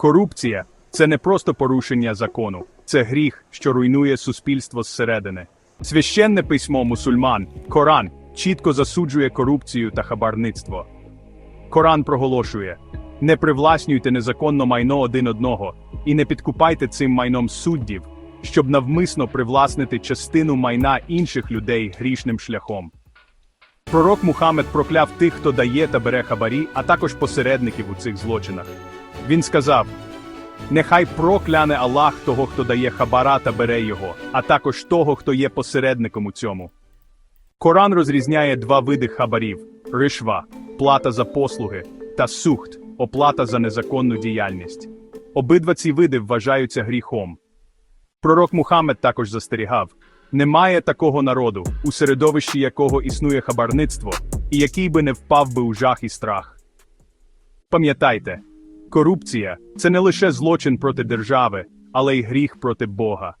Корупція це не просто порушення закону, це гріх, що руйнує суспільство зсередини. Священне письмо мусульман, Коран, чітко засуджує корупцію та хабарництво. Коран проголошує: не привласнюйте незаконно майно один одного і не підкупайте цим майном суддів, щоб навмисно привласнити частину майна інших людей грішним шляхом. Пророк Мухаммед прокляв тих, хто дає та бере хабарі, а також посередників у цих злочинах. Він сказав: Нехай прокляне Аллах того, хто дає хабара та бере його, а також того, хто є посередником у цьому. Коран розрізняє два види хабарів: ришва плата за послуги, та сухт оплата за незаконну діяльність. Обидва ці види вважаються гріхом. Пророк Мухаммед також застерігав: немає такого народу, у середовищі якого існує хабарництво, і який би не впав би у жах і страх. Пам'ятайте, корупція це не лише злочин проти держави, але й гріх проти Бога.